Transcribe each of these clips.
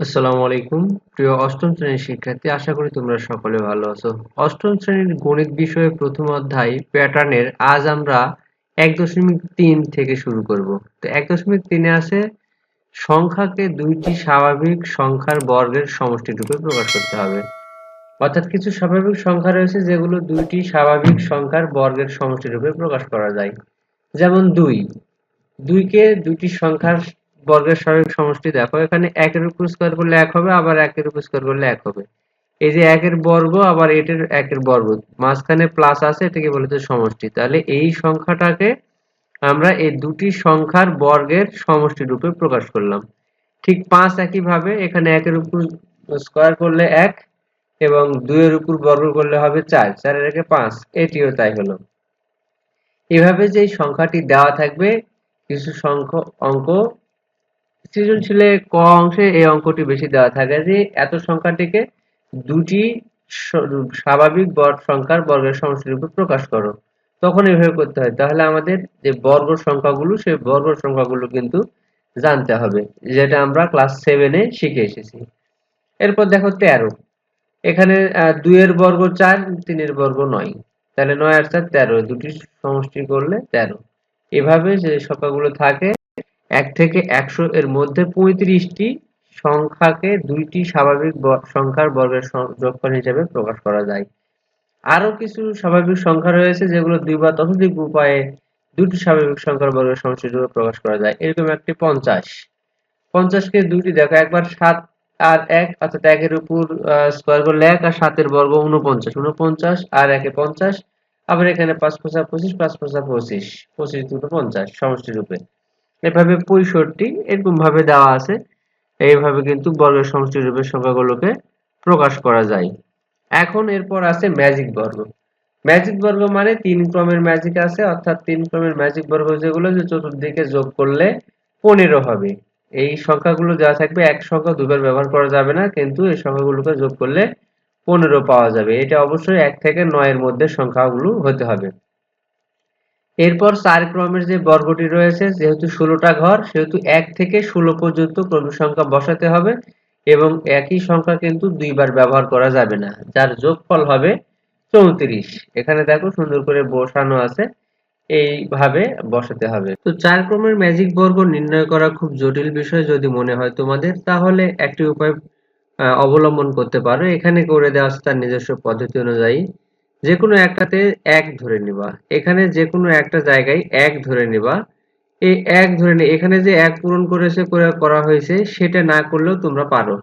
আসসালামু আলাইকুম। প্রিয় অষ্টম শ্রেণির শিক্ষার্থী, আশা করি তোমরা সকলে ভালো আছো। অষ্টম শ্রেণির গণিত বিষয়ে প্রথম অধ্যায় প্যাটার্নের আজ আমরা এক দশমিক তিন থেকে শুরু করব। তো এক দশমিক তিনে আছে, সংখ্যাকে দুইটি স্বাভাবিক সংখ্যার বর্গের সমষ্টি রূপে প্রকাশ করতে হবে। অর্থাৎ কিছু স্বাভাবিক সংখ্যা রয়েছে যেগুলো দুইটি স্বাভাবিক সংখ্যার বর্গের সমষ্টি রূপে প্রকাশ করা যায়। যেমন দুই, দুইকে দুইটি সংখ্যার বর্গের স্বাভাবিক সমষ্টি দেখো। এখানে একের উপর স্কোয়ার করলে এক হবে, আবার একের উপর স্কোয়ার করলে এক হবে। এই যে একের বর্গ, আবার এটার একের বর্গ, মাঝখানে প্লাস আছে, এটাকে বলে হচ্ছে সমষ্টি। তাহলে এই সংখ্যাটাকে আমরা এই দুটি সংখ্যার বর্গের সমষ্টি রূপে প্রকাশ করলাম। ঠিক পাঁচ একইভাবে, এখানে একের উপর স্কোয়ার করলে এক, এবং দুইয়ের উপর বর্গ করলে হবে চার, চারের একে পাঁচ, এটিও তাই হলো। এভাবে যে সংখ্যাটি দেওয়া থাকবে, কিছু সংখ্য, অঙ্ক সৃজনশীলে ক অংশে এই অঙ্কটি বেশি দেওয়া থাকে যে এত সংখ্যাটিকে দুটি স্বাভাবিক বর্গ সংখ্যার বর্গের সমষ্টির রূপে প্রকাশ করো। তখন এভাবে করতে হয়। তাহলে আমাদের যে বর্গ সংখ্যাগুলো, সেই বর্গ সংখ্যাগুলো কিন্তু জানতে হবে, যেটা আমরা ক্লাস সেভেনে শিখে এসেছি। এরপর দেখো তেরো। এখানে দুইয়ের বর্গ চার, তিনের বর্গ নয়। তাহলে নয় আর চার তেরো, দুটি সমষ্টি করলে তেরো। এভাবে যে সংখ্যাগুলো থাকে এক থেকে একশো এর মধ্যে পঁয়ত্রিশটি সংখ্যাকে দুইটি স্বাভাবিক সংখ্যার বর্গের যোগফল হিসেবে প্রকাশ করা যায়। আরও কিছু স্বাভাবিক সংখ্যা রয়েছে যেগুলো দুই বা ততোধিক উপায়ে দুটি স্বাভাবিক সংখ্যার বর্গের সমষ্টি রূপে প্রকাশ করা যায়। এরকম একটি পঞ্চাশ। পঞ্চাশকে দুইটি দেখো, একবার সাত আর এক, অর্থাৎ একের উপর স্কোয়ার করলে এক আর সাতের বর্গ উনপঞ্চাশ উনপঞ্চাশ আর একে পঞ্চাশ। আবার এখানে পাঁচ পঁচা পঁচিশ, পাঁচ পঁচা পঁচিশ। পঁচিশ দুটো পঞ্চাশ সমষ্টি রূপে এভাবে পঁয়ষট্টি, এরকম ভাবে দেওয়া আছে। এইভাবে কিন্তু বর্গের সমষ্টি রূপের সংখ্যাগুলোকে প্রকাশ করা যায়। এখন এরপর আছে ম্যাজিক বর্গ। ম্যাজিক বর্গ মানে তিন ক্রমের ম্যাজিক আছে, অর্থাৎ তিন ক্রমের ম্যাজিক বর্গ যেগুলো যে চতুর্দিকে যোগ করলে পনেরো হবে। এই সংখ্যাগুলো যা থাকবে এক সংখ্যা দুবার ব্যবহার করা যাবে না, কিন্তু এই সংখ্যাগুলোকে যোগ করলে পনেরো পাওয়া যাবে। এটা অবশ্যই এক থেকে নয়ের মধ্যে সংখ্যাগুলো হতে হবে। এরপর চার ক্রমের যে বর্গটি রয়েছে, যেহেতু ষোলোটা ঘর, সেহেতু এক থেকে ষোলো পর্যন্ত ক্রম সংখ্যা বসাতে হবে এবং একই সংখ্যা কিন্তু দুইবার ব্যবহার করা যাবে না, যার যোগফল হবে চৌত্রিশ। এখানে দেখো সুন্দর করে বসানো আছে, এইভাবে বসাতে হবে। তো চার ক্রমের ম্যাজিক বর্গ নির্ণয় করা খুব জটিল বিষয় যদি মনে হয় তোমাদের, তাহলে একটি উপায় অবলম্বন করতে পারো। এখানে করে দেওয়া আছে তার নিজস্ব পদ্ধতি অনুযায়ী। যে কোনো একটাতে এক ধরে নিবা। এখানে যে কোনো একটা জায়গায় এক ধরে নিবা। এই এক ধরে নিয়ে এখানে যে এক পূরণ করেছে করা হয়েছে, সেটা না করলেও তোমরা পারো।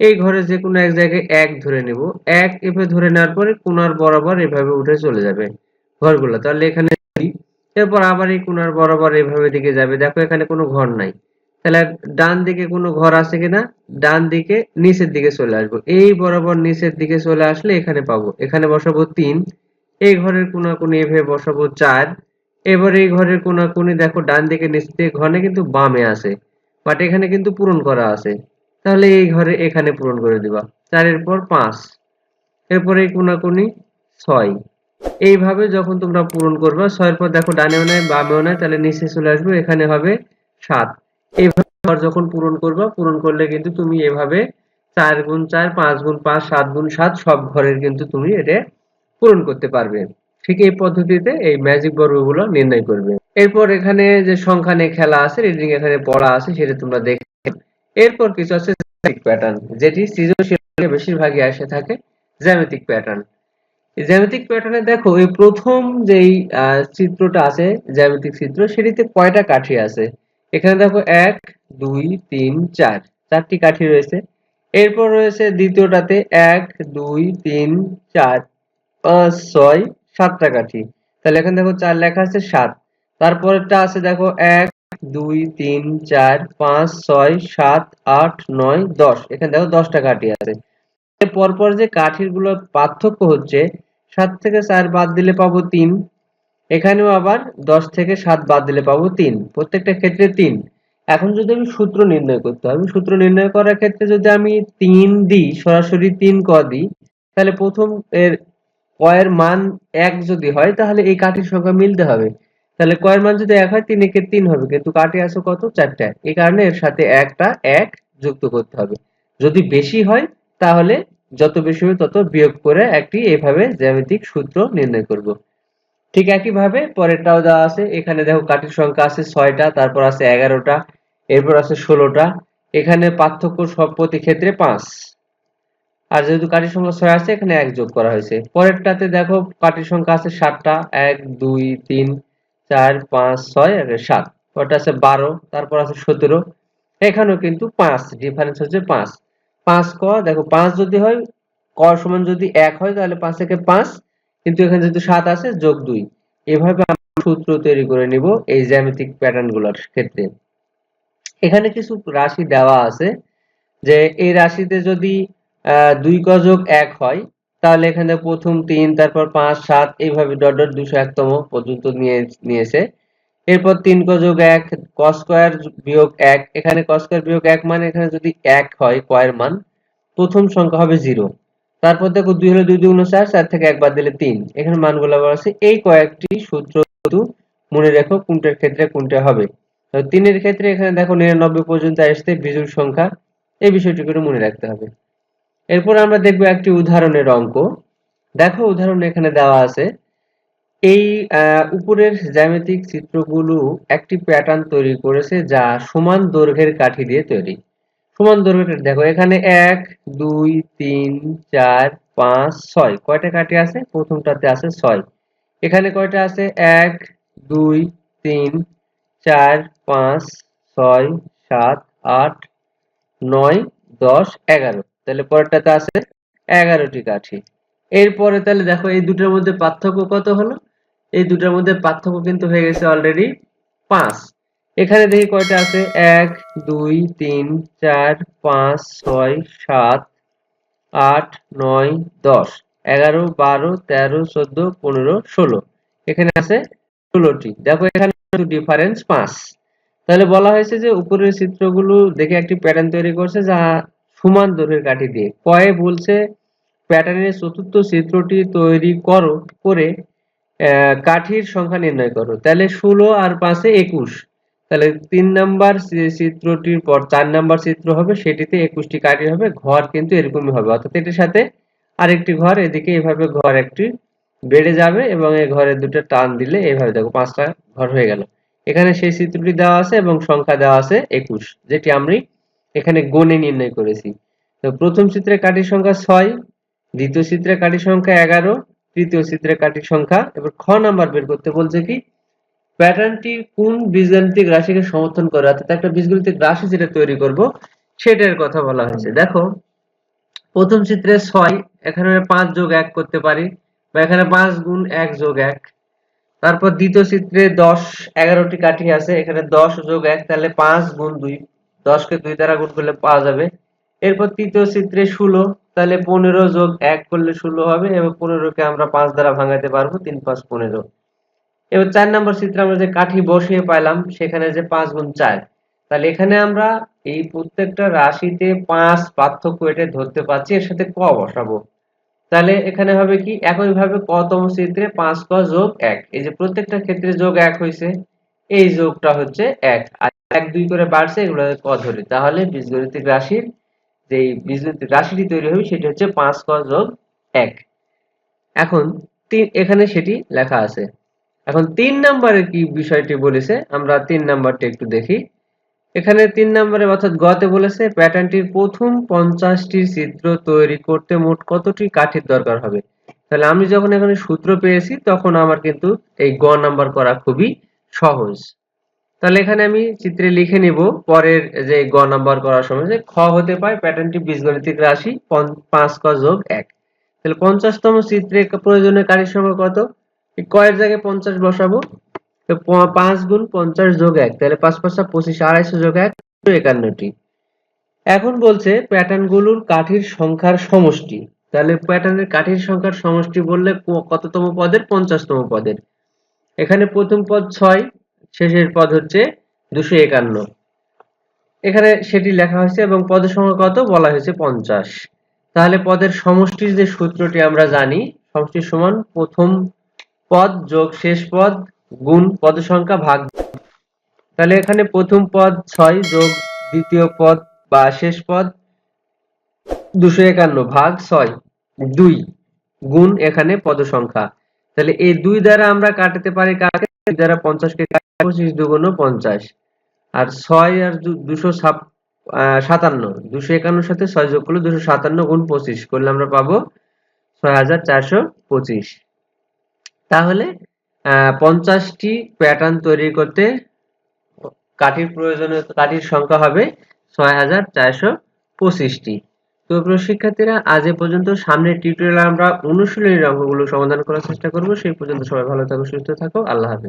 এই ঘরে যে কোনো এক জায়গায় এক ধরে নিব। এক এভাবে ধরে নেওয়ার পরে কোনার বরাবর এভাবে উঠে চলে যাবে ঘরগুলো। তাহলে এখানে এরপর আবার এই কোনার বরাবর এভাবে দিকে যাবে। দেখো এখানে কোনো ঘর নাই। তাহলে ডান দিকে কোনো ঘর আছে কিনা? ডান দিকে নিচের দিকে চলে আসব। এই বরাবর নিচের দিকে চলে আসলে এখানে পাবো। এখানে বসাবো তিন। এই ঘরের কোনাকুনি এভাবে বসাবো চার। এবার এই ঘরের কোনাকুনি দেখো, ডান দিকে নিচ দিকে ঘরে কিন্তু বামে আছে। বাট এখানে কিন্তু পূরণ করা আছে। তাহলে এই ঘরে এখানে পূরণ করে দিবা। চারের পর পাঁচ। এরপর এই কোনাকুনি ছয়। এইভাবে যখন তোমরা পূরণ করবা, ছয়ের পর দেখো ডানেও নাই, বামেও নাই, তাহলে নিচে চলে আসবে। এখানে হবে সাত। এইভাবে যখন পূরণ করবা, পূরণ করলে কিন্তু তুমি এভাবে চার গুণ চার, পাঁচ গুণ পাঁচ, সাত গুণ সাত সব ঘরের কিন্তু তুমি এটা পূরণ করতে পারবে। ঠিক এই পদ্ধতিতে এই ম্যাজিক বর্গগুলো নির্ণয় করবে। এরপর এখানে যে সংখ্যা নিয়ে খেলা আছে রিডিং এখানে পড়া আছে, সেটা তোমরা দেখে এরপর কিছু আছে প্যাটার্ন যেটি সৃজনশীল বেশিরভাগই এসে থাকে জ্যামিতিক প্যাটার্ন জ্যামিতিক প্যাটার্নে দেখো, এই প্রথম যেই চিত্রটা আছে জ্যামিতিক চিত্র, সেটিতে কয়টা কাঠি আছে? এখানে দেখো এক, দুই, তিন, চার, চারটি কাঠি রয়েছে। এরপর রয়েছে দ্বিতীয়টাতে এক, দুই, তিন, চার, পাঁচ, ছয়, সাতটা কাঠি। তাহলে এখানে দেখো চার লেখা আছে, সাত। তারপরটা আছে দেখো এক, দুই, তিন, চার, পাঁচ, ছয়, সাত, আট, নয়, দশ। এখানে দেখো দশটা কাঠি আছে। পরপর যে কাঠিরগুলো পার্থক্য হচ্ছে, সাত থেকে চার বাদ দিলে পাবো তিন। এখানেও আবার দশ থেকে সাত বাদ দিলে পাবো তিন। প্রত্যেকটা ক্ষেত্রে তিন। এখন যদি আমি সূত্র নির্ণয় করতে হবে সূত্র নির্ণয় করার ক্ষেত্রে যদি আমি তিন দিই, সরাসরি তিন ক দিই, তাহলে প্রথম এর কয়ের মান এক যদি হয়, তাহলে এই কাঠির সংখ্যা মিলতে হবে। তাহলে কয়ের মান যদি এক হয়, তিন একে তিন হবে। কিন্তু কাঠি আছে কত? চারটা। এই কারণে এর সাথে একটা, এক যুক্ত করতে হবে। যদি বেশি হয়, তাহলে যত বেশি হবে, তত বিয়োগ করে একটি এভাবে জ্যামিতিক সূত্র নির্ণয় করব। ঠিক একইভাবে পরেরটাও দেওয়া আছে। এখানে দেখো কাঠির সংখ্যা আছে ছয়টা, তারপর আছে এগারোটা, এরপর আছে ষোলোটা। এখানে পার্থক্য সব প্রতি ক্ষেত্রে পাঁচ। আর যেহেতু কাঠির সংখ্যা ছয় আছে, এখানে এক যোগ করা হয়েছে। পরেরটাতে দেখো কাঠির সংখ্যা আছে সাতটা। এক, দুই, তিন, চার, পাঁচ, ছয়, আর সাত। পরেরটা আছে বারো, তারপর আছে সতেরো। এখানেও কিন্তু পাঁচ ডিফারেন্স হচ্ছে পাঁচ। পাঁচ ক, দেখো পাঁচ যদি হয়, ক সমান যদি এক হয়, তাহলে পাঁচ থেকে পাঁচ। কিন্তু এখানে যেহেতু সাত আছে, যোগ দুই। এভাবে আমরা সূত্র তৈরি করে নিব এই জ্যামিতিক প্যাটার্নগুলোর ক্ষেত্রে। এখানে কিছু রাশি দেওয়া আছে যে এই রাশিতে যদি দুই ক যোগ এক হয়, তাহলে এখানে প্রথম তিন, তারপর পাঁচ, সাত, এইভাবে ডট ডট দুশো একতম পর্যন্ত নিয়ে, নিয়েছে। এরপর তিন ক যোগ এক ক স্কোয়ার বিয়োগ এক। এখানে ক স্কোয়ার বিয়োগ এক মানে এখানে যদি এক হয় ক এর মান, প্রথম সংখ্যা হবে জিরো তারপর দেখো দুই হলো দুই দুগুণ চার চার থেকে এক বাদ দিলে তিন। এখানে মানগুলো বলা আছে। এই কয়েকটি সূত্র মনে রেখো কোনটার ক্ষেত্রে কোনটা হবে। তিনের ক্ষেত্রে এখানে দেখো নিরানব্বই পর্যন্ত আসতে বিজুর সংখ্যা। এই বিষয়টি করে মনে রাখতে হবে। এরপর আমরা দেখব একটি উদাহরণের অঙ্ক। দেখো উদাহরণ এখানে দেওয়া আছে। এই উপরের জ্যামিতিক চিত্রগুলো একটি প্যাটার্ন তৈরি করেছে যা সমান দৈর্ঘ্যের কাঠি দিয়ে তৈরি। সমান দৈর্ঘ্যের দেখো, এখানে এক, দুই, তিন, চার, পাঁচ, ছয়। কয়টা কাঠি আছে? প্রথমটাতে আছে ছয়। এখানে কয়টা আছে? এক, দুই, তিন, চার, পাঁচ, ছয়, সাত, আট, নয়, দশ, এগারো। তাহলে পরেরটাতে আছে এগারোটি কাঠি। এরপরে তাহলে দেখো, এই দুটোর মধ্যে পার্থক্য কত হলো? এই দুটোর মধ্যে পার্থক্য কিন্তু হয়ে গেছে অলরেডি পাঁচ। এখানে দেখি কয়টা আছে? এক, দুই, তিন, চার, পাঁচ, ছয়, সাত, আট, নয়, দশ, এগারো, বারো, তেরো, চোদ্দ, পনেরো, ষোলো। এখানে আছে ষোলোটি। দেখো এখানে ডিফারেন্স পাঁচ। তাহলে বলা হয়েছে যে উপরের চিত্রগুলো দেখে একটি প্যাটার্ন তৈরি করছে যা সমান দৈর্ঘ্যের কাঠি দিয়ে। কয়ে বলছে প্যাটার্নের চতুর্থ চিত্রটি তৈরি করো, করে কাঠির সংখ্যা নির্ণয় করো। তাহলে ষোলো আর পাঁচে একুশ। তাহলে তিন নাম্বার চিত্রটির পর চার নাম্বার চিত্র হবে, সেটিতে একুশটি কাঠি হবে, ঘর কিন্তু এরকমই হবে। অর্থাৎ এটির সাথে আরেকটি ঘর, এদিকে এভাবে ঘর একটি বেড়ে যাবে এবং এই ঘরের দুটো টান দিলে এইভাবে দেখো পাঁচটা ঘর হয়ে গেল। এখানে সেই চিত্রটি দেওয়া আছে এবং সংখ্যা দেওয়া আছে একুশ, যেটি আমি এখানে গণে নির্ণয় করেছি। তো প্রথম চিত্রে কাঠির সংখ্যা ছয়, দ্বিতীয় চিত্রে কাঠির সংখ্যা এগারো, তৃতীয় চিত্রে কাঠির সংখ্যা, এবার খ নাম্বার বের করতে বলছে কি প্যাটার্নটি কোন বীজগাণিতিক রাশিকে সমর্থন করে? অর্থাৎ একটা বীজগাণিতিক রাশি যেটা তৈরি করব, সেটার কথা বলা হয়েছে। দেখো, প্রথম চিত্রে ছয়, এখানে পাঁচ যোগ এক করতে পারি, বা এখানে পাঁচ গুণ এক যোগ এক। তারপর দ্বিতীয় চিত্রে দশ, এগারোটি কাঠি আছে, এখানে দশ যোগ এক, তাহলে পাঁচ গুণ দুই। দশকে দুই দ্বারা গুণ করলে পাওয়া যাবে। এরপর তৃতীয় চিত্রে ষোলো, তাহলে পনেরো যোগ এক করলে ষোলো হবে, এবং পনেরোকে আমরা পাঁচ দ্বারা ভাঙাতে পারব, তিন পাঁচ পনেরো। এবার চার নম্বর চিত্রে আমরা যে কাঠি বসিয়ে পাইলাম, সেখানে যে পাঁচ গুণ চার। তাহলে এখানে আমরা এই প্রত্যেকটা রাশিতে পাঁচ পার্থক্য এটা ধরতে পারছি, এর সাথে ক বসাবো? তাহলে এখানে হবে কি, একইভাবে কতম চিত্রে পাঁচ ক যোগ এক। এই যে প্রত্যেকটা ক্ষেত্রে যোগ এক হয়েছে এই যোগটা হচ্ছে এক। আর এক দুই করে বাড়ছে, এগুলো ক ধরি। তাহলে বীজগণিতিক রাশির যে বীজগণিতিক রাশিটি তৈরি হবে, সেটি হচ্ছে পাঁচ ক যোগ এক। এখন তিন, এখানে সেটি লেখা আছে। এখন তিন নম্বরে কি বিষয়টি বলেছে? আমরা তিন নাম্বারটা একটু দেখি। এখানে তিন নম্বরে অর্থাৎ গতে বলেছে, প্যাটার্নটির প্রথম পঞ্চাশটি চিত্র তৈরি করতে মোট কতটি কাঠির দরকার হবে? তাহলে আমি যখন এখানে সূত্র পেয়েছি, তখন আমার কিন্তু এই গ নাম্বার করা খুবই সহজ। তাহলে এখানে আমি চিত্রে লিখে নিব, পরের যে গ নাম্বার করার সময় যে খ হতে পায়, প্যাটার্নটি বীজগণিতিক রাশি পাঁচ ক যোগ এক। তাহলে পঞ্চাশতম চিত্রে প্রয়োজনীয় কাঠির সংখ্যা কত? কয়ের জায়গায় পঞ্চাশ বসাবো পাঁচ গুণ পঞ্চাশ যোগ এক, তাহলে পাঁচ পাঁচটা পঁচিশ, আড়াইশো যোগ এক একান্নটি। এখন বলছে প্যাটার্নগুলোর কাঠির সংখ্যার সমষ্টি। তাহলে প্যাটার্নের কাঠির সংখ্যার সমষ্টি বললে কততম পদের? পঞ্চাশতম পদের। এখানে প্রথম পদ ছয়, শেষের পদ হচ্ছে দুশো একান্ন। এখানে সেটি লেখা হয়েছে এবং পদের সংখ্যা কত? বলা হয়েছে পঞ্চাশ। তাহলে পদের সমষ্টির যে সূত্রটি আমরা জানি, সমষ্টির সমান প্রথম পদ যোগ শেষ পদ গুণ পদ সংখ্যা ভাগ তাহলে এখানে প্রথম পদ ছয় যোগ দ্বিতীয় পদ বা শেষ পদ দুশো একান্ন ভাগ ছয়, দুই গুণ এখানে পদ সংখ্যা তাহলে এই দুই দ্বারা আমরা কাটাতে পারি কাকে? দ্বারা পঞ্চাশকে পঁচিশ দুগুণ পঞ্চাশ। আর ছয় আর দুশো সাতান্ন, দুশো একান্নর সাথে ছয় যোগ করলে দুশো সাতান্ন গুণ পঁচিশ। করলে আমরা পাবো ছয় হাজার চারশো পঁচিশ। তাহলে পঞ্চাশটি প্যাটার্ন তৈরি করতে কাঠির প্রয়োজনীয় কাঠির সংখ্যা হবে ছয় হাজার চারশো পঁচিশটি। তো প্রিয় শিক্ষার্থীরা, আজ এ পর্যন্ত সামনের টিউটোরিয়ালে আমরা অনুশীলনের অঙ্কগুলো সমাধান করার চেষ্টা করব। সেই পর্যন্ত সবাই ভালো থাকো, সুস্থ থাকো। আল্লাহ হাফেজ।